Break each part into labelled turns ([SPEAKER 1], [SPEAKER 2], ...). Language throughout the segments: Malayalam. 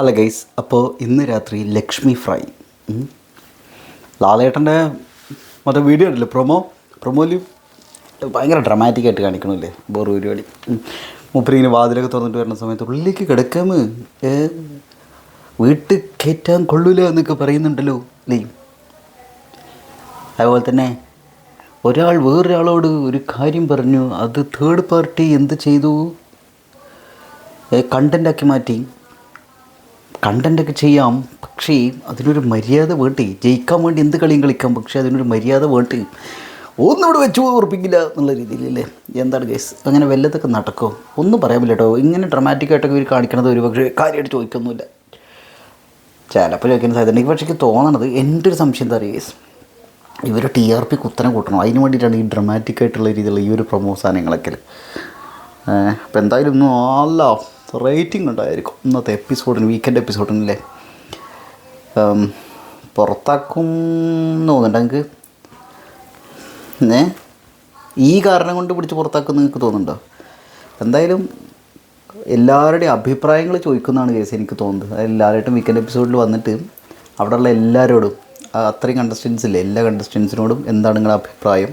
[SPEAKER 1] ഹലോ ഗൈസ് അപ്പോൾ ഇന്ന് രാത്രി ലക്ഷ്മി ഫ്രൈ. ലാലേട്ടന്റെ മറ്റേ വീഡിയോ ഉണ്ടല്ലോ പ്രൊമോ? പ്രൊമോയിൽ ഭയങ്കര ഡ്രമാറ്റിക് ആയിട്ട് കാണിക്കണമല്ലേ ബോറ് പരിപാടി. മുപ്പരിങ്ങനെ വാതിലൊക്കെ തുറന്നിട്ട് വരുന്ന സമയത്ത് ഉള്ളിലേക്ക് കിടക്കാമ്? വീട്ടിൽ കയറ്റാൻ കൊള്ളൂല എന്നൊക്കെ പറയുന്നുണ്ടല്ലോ അല്ലേ? അതുപോലെ തന്നെ ഒരാൾ വേറൊരാളോട് ഒരു കാര്യം പറഞ്ഞു അത് തേർഡ് പാർട്ടി എന്ത് ചെയ്തു? കണ്ടന്റാക്കി മാറ്റി. കണ്ടന്റൊക്കെ ചെയ്യാം. പക്ഷേ അതിനൊരു മര്യാദ വേണ്ടി ജയിക്കാൻ വേണ്ടി എന്ത് കളിയും കളിക്കാം പക്ഷേ അതിനൊരു മര്യാദ വേണ്ടി ഒന്നും ഇവിടെ വെച്ച് ഉറപ്പിക്കില്ല എന്നുള്ള രീതിയിലല്ലേ? എന്താണ് കേസ് അങ്ങനെ വല്ലതൊക്കെ നടക്കുമോ ഒന്നും പറയാൻ പറ്റില്ല കേട്ടോ ഇങ്ങനെ ഡ്രമാറ്റിക്കായിട്ടൊക്കെ ഇവർ കാണിക്കണത് ഒരു പക്ഷേ കാര്യമായിട്ട് ചോദിക്കൊന്നുമില്ല. ചിലപ്പോൾ ചോദിക്കുന്ന സാധ്യത എനിക്ക് പക്ഷേ തോന്നണത് എന്റെ ഒരു സംശയം എന്താ പറയുക കേസ് ഇവർ ടി ആർ പി കുത്തനെ കൂട്ടണം. അതിന് വേണ്ടിയിട്ടാണ് ഈ ഡ്രമാറ്റിക്കായിട്ടുള്ള രീതിയിലുള്ള ഈ ഒരു പ്രൊമോ സാധനങ്ങളൊക്കെ. അപ്പോൾ എന്തായാലും ഒന്നും നല്ല റേറ്റിംഗ് ഉണ്ടായിരിക്കും. ഇന്നത്തെ എപ്പിസോഡിന് വീക്കെൻഡ് എപ്പിസോഡിനല്ലേ? പുറത്താക്കും എന്ന് തോന്നുന്നുണ്ടെങ്കിൽ ഏ? ഈ കാരണം കൊണ്ട് പിടിച്ച് പുറത്താക്കും നിങ്ങൾക്ക് തോന്നുന്നുണ്ടോ? എന്തായാലും എല്ലാവരുടെയും അഭിപ്രായങ്ങൾ ചോദിക്കുന്നതാണ് കേസ് എനിക്ക് തോന്നുന്നത്. അതായത് എല്ലാവരുമായിട്ടും വീക്കെൻഡ് എപ്പിസോഡിൽ വന്നിട്ട് അവിടെയുള്ള എല്ലാവരോടും അത്രയും കണ്ടസ്റ്റൻസ് ഇല്ലേ എല്ലാ കണ്ടസ്റ്റൻസിനോടും എന്താണ് നിങ്ങളുടെ അഭിപ്രായം?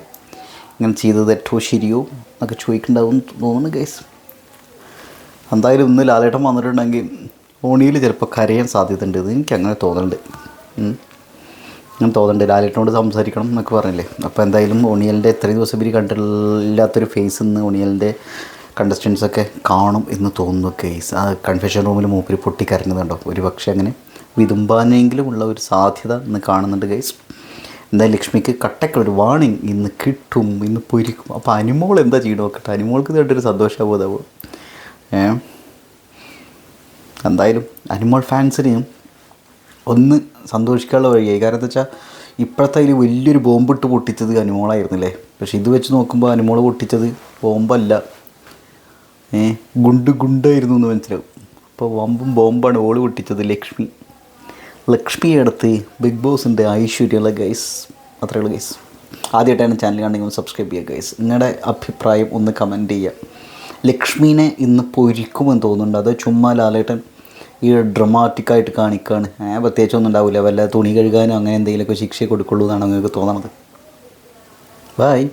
[SPEAKER 1] ഇങ്ങനെ ചെയ്തത് ഏറ്റവും ശരിയോ എന്നൊക്കെ ചോദിക്കുന്നുണ്ടാവും തോന്നുന്നു കേസ് എന്തായാലും ഇന്ന് ലാലേട്ടൻ വന്നിട്ടുണ്ടെങ്കിൽ ഓണിയിൽ ചിലപ്പോൾ കരയാൻ സാധ്യതയുണ്ട് ഇത് എനിക്ക് അങ്ങനെ തോന്നുന്നുണ്ട് ഞാൻ തോന്നുന്നുണ്ട് ലാലേട്ടനോട് സംസാരിക്കണം എന്നൊക്കെ പറഞ്ഞില്ലേ? അപ്പോൾ എന്തായാലും ഓണിയലിന്റെ എത്രയും ദിവസം ഇവർ കണ്ടില്ലാത്തൊരു ഫേസ് ഇന്ന് ഓണിയലിന്റെ കണ്ടസ്റ്റൻസൊക്കെ കാണും എന്ന് തോന്നുന്നു കേസ് ആ കൺഫെഷൻ റൂമിൽ മൂപ്പര് പൊട്ടിക്കരഞ്ഞതുണ്ടോ? ഒരു പക്ഷേ അങ്ങനെ വിതുമ്പാനെങ്കിലും ഉള്ള ഒരു സാധ്യത ഇന്ന് കാണുന്നുണ്ട് കേസ് എന്തായാലും ലക്ഷ്മിക്ക് കട്ടക്കുള്ളൊരു വാണിംഗ് ഇന്ന് കിട്ടും ഇന്ന് പൊരിക്കും. അപ്പോൾ അനിമോൾ എന്താ ചെയ്യണം നോക്കട്ടെ. അനിമോൾക്ക് ഇതായിട്ടൊരു സന്തോഷമാവും ഏ എന്തായാലും അനിമൽ ഫാൻസിനെയും ഒന്ന് സന്തോഷിക്കാനുള്ള വഴിയായി കാരണം എന്താ വെച്ചാൽ ഇപ്പോഴത്തെ അതിൽ വലിയൊരു ബോംബിട്ട് പൊട്ടിച്ചത് അനിമോളായിരുന്നില്ലേ? പക്ഷെ ഇത് വെച്ച് നോക്കുമ്പോൾ അനിമോൾ പൊട്ടിച്ചത് ബോംബല്ല. ഏ? ഗുണ്ട് ഗുണ്ടായിരുന്നു എന്ന് മനസ്സിലാവും. അപ്പോൾ വമ്പും ബോംബാണ് ഓൾ പൊട്ടിച്ചത് ലക്ഷ്മി. ലക്ഷ്മി അടുത്ത് ബിഗ് ബോസിന്റെ ഐശ്വര്യമുള്ള ഗൈസ്. അത്രയുള്ള ഗൈസ്. ആദ്യമായിട്ടാണ് ചാനൽ കാണുന്നെങ്കിൽ സബ്സ്ക്രൈബ് ചെയ്യുക ഗൈസ്. നിങ്ങളുടെ അഭിപ്രായം ഒന്ന് കമന്റ് ചെയ്യുക. ലക്ഷ്മീനെ ഇന്ന് പൊരിക്കുമെന്ന് തോന്നുന്നുണ്ട്. അത് ചുമ്മാ ലാലേട്ടൻ ഈ ഡ്രമാറ്റിക്കായിട്ട് കാണിക്കുകയാണ് ഏഹ് പ്രത്യേകിച്ചൊന്നും ഉണ്ടാവില്ല വല്ല തുണി കഴുകാനോ അങ്ങനെ എന്തെങ്കിലുമൊക്കെ ശിക്ഷ കൊടുക്കുള്ളൂ എന്നാണ് നിങ്ങൾക്ക് തോന്നണത്. ബൈ